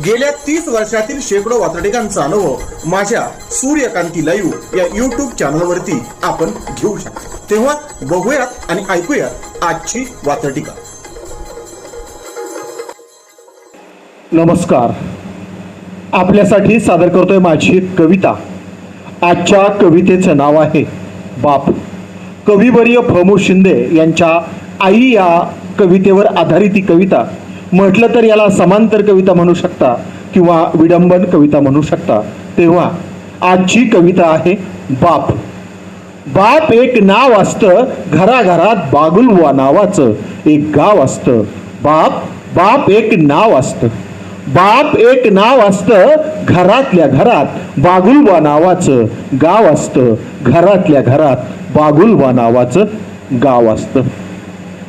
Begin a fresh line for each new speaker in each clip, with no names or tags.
गेल्या तीस वर्षातील शेकडो वातडिकांचा अनुभव माझ्या सूर्यकांती लाईव्ह या युट्यूब चॅनलवरती आपण घेऊ शकतो. तेव्हा बघूयात आणि ऐकूयात आजची वातडिका
नमस्कार. आपल्यासाठी सादर करतोय माझी कविता. आजच्या कवितेचं नाव आहे बाप. कविवर्य प्रमोद शिंदे यांच्या आई या कवितेवर आधारित ही कविता. म्हटलं तर याला समांतर कविता म्हणू शकता किंवा विडंबन कविता म्हणू शकता. तेव्हा आजची कविता आहे बाप. बाप एक नाव असतं घराघरात बागुलवा नावाचं एक गाव असतं. बाप बाप एक नाव असतं. बाप एक नाव असतं घरातल्या घरात बागुलवा नावाचं गाव असतं. घरातल्या घरात बागुलवा नावाचं गाव असतं.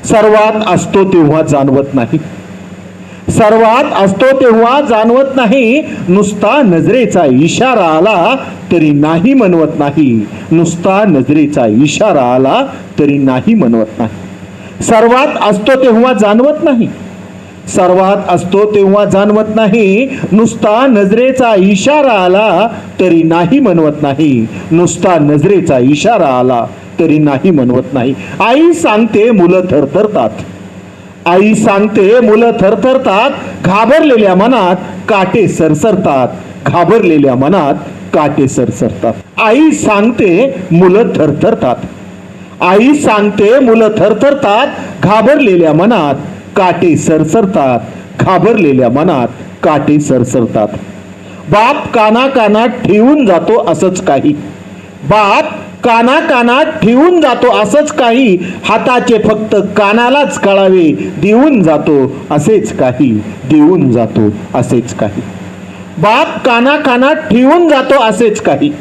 सर्वात असतो तेव्हा जाणवत नाही. सर्वात असतो तेव्हा जाणवत नाही. नुसता नजरेचा इशारा आला तरी नाही म्हणवत नाही. नुसता नजरेचा इशारा आला तरी नाही म्हणवत नाही. सर्वात असतो तेव्हा जाणवत नाही. सर्वात असतो तेव्हा जाणवत नाही. नुसता नजरेचा इशारा आला तरी नाही म्हणवत नाही. नुसता नजरेचा इशारा आला तरी नाही म्हणवत नाही. आई सांगते मुलं थरथरतात. आई सांगते मुलं थरथरतात घाबरलेल्या मनात काटे सरसरतात. घाबरलेल्या मनात काटे सरसरतात. आई सांगते मुलं थरथरतात. आई सांगते मुलं थरथरतात घाबरलेल्या मनात काटे सरसरतात. घाबरलेल्या मनात काटे सरसरतात. बाप काना कानात ठेवून जातो असंच काही. बाप काना कानात ठेवून जातो असंच काही. हाताचे फक्त कानालाच कळावे देऊन जातो असेच काही. देऊन जातो असेच काही. बाप काना कानात ठेवून जातो असेच काही.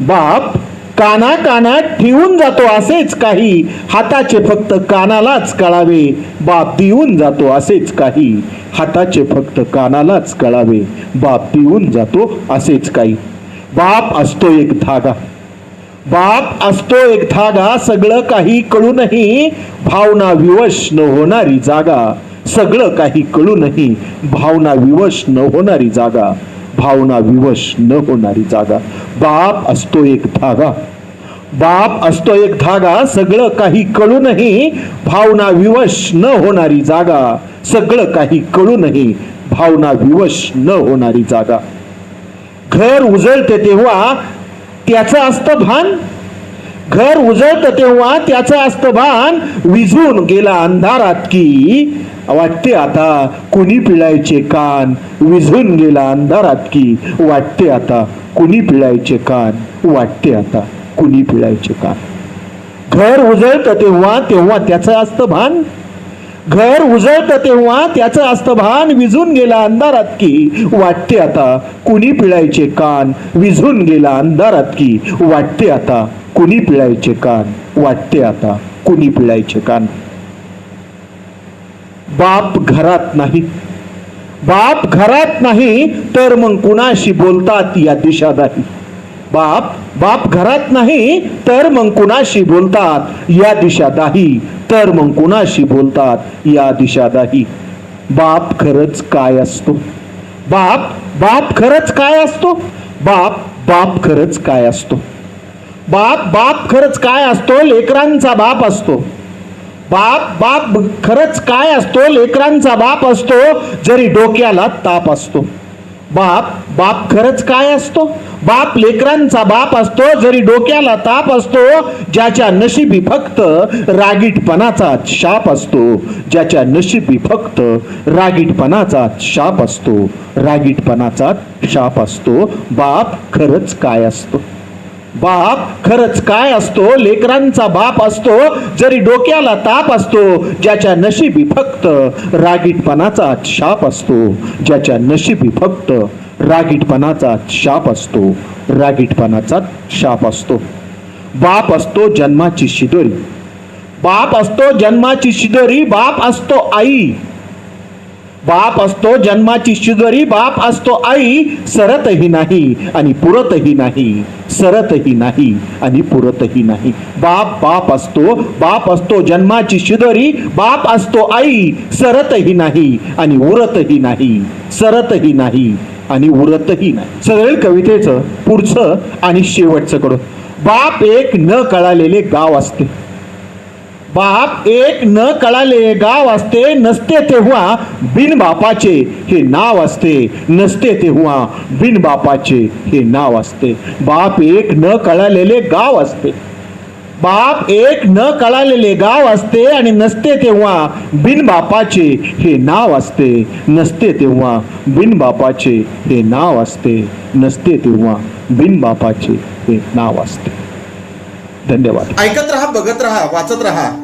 बाप काना कानात ठेवून जातो असेच काही. हाताचे फक्त कानालाच कळावे बाप देऊन जातो असेच काही. हाताचे फक्त कानालाच कळावे बाप देऊन जातो असेच काही. बाप असतो एक धागा. बाप असतो एक धागा सगळं काही कळूनही भावना विवश न होणारी जागा. सगळं काही कळूनही भावना विवश न होणारी जागा. भावना विवश न होणारी जागा. बाप असतो एक धागा बाप असतो एक धागा सगळं काही कळूनही भावना विवश न होणारी जागा. सगळं काही कळूनही भावना विवश न होणारी जागा. घर उजळते तेव्हा त्याचं असतं भान घर उजळतं तेव्हा त्याचं असतं भान विझून गेला अंधारात की वाटते आता कुणी पिळायचे कान? विझून गेला अंधारात की वाटते आता कुणी पिळायचे कान? वाटते आता कुणी पिळायचे कान? घर उजळतं तेव्हा तेव्हा त्याचं असतं भान घर उजळतं तेव्हा त्याचं असतं भान विझून गेला अंधारात की वाटते आता कुणी पिळायचे कान? विझून गेला अंधारात की वाटते आता कुणी पिळायचे कान? वाटते आता कुणी पिळायचे कान? बाप घरात नाही. बाप घरात नाही तर मग कुणाशी बोलतात या दिशादारी? बाप बाप घरात नाही तर मग कुणाशी बोलतात? या दिशादाही तर मग कुणाशी बोलतात? या दिशादाही. बाप खरंच काय असतो? बाप बाप खरंच काय असतो? बाप बाप खरंच काय असतो? बाप बाप खरंच काय असतो? लेकरांचा बाप असतो. बाप बाप खरंच काय असतो? लेकरांचा बाप असतो जरी डोक्याला ताप असतो. बाप बाप खरंच काय असतो? बाप लेकरांचा बाप असतो जरी डोक्याला ताप असतो ज्याच्या नशिबी फक्त रागीटपणाचा शाप असतो. ज्याच्या नशिबी फक्त रागीटपणाचा शाप असतो. रागीटपणाचा शाप असतो. बाप खरंच काय असतो? बाप खरंच काय असतो? लेकरांचा बाप असतो जरी डोक्याला ताप असतो ज्याच्या नशिबी फक्त रागीटपणाचा शाप असतो. ज्याच्या नशिबी फक्त रागीटपणाचा शाप असतो. रागीटपणाचा शाप असतो. बाप असतो जन्माची शिदोरी. बाप असतो जन्माची शिदोरी बाप असतो आई. बाप असतो जन्माची शिदोरी बाप असतो आई सरतही नाही आणि पुरतही नाही सरतही नाही आणि पुरतही नाही. बाप बाप असतो बाप असतो जन्माची शिदरी बाप असतो आई सरतही नाही आणि उरतही नाही सरतही नाही आणि उरतही नाही. सगळे कवितेचं पुढचं आणि शेवटचं कडं बाप एक न कळालेले गाव असते. बाप एक न कळाले गाव असते नसते तेव्हा बिन बापाचे हे नाव असते. नसते तेव्हा बिन बापाचे हे नाव असते. बाप एक न कळालेले गाव असते. बाप एक न कळालेले गाव असते आणि नसते तेव्हा बिन बापाचे हे नाव असते. नसते तेव्हा बिन बापाचे हे नाव असते. नसते तेव्हा बिन बापाचे हे नाव असते. धन्यवाद.
ऐकत राहा बघत राहा वाचत राहा.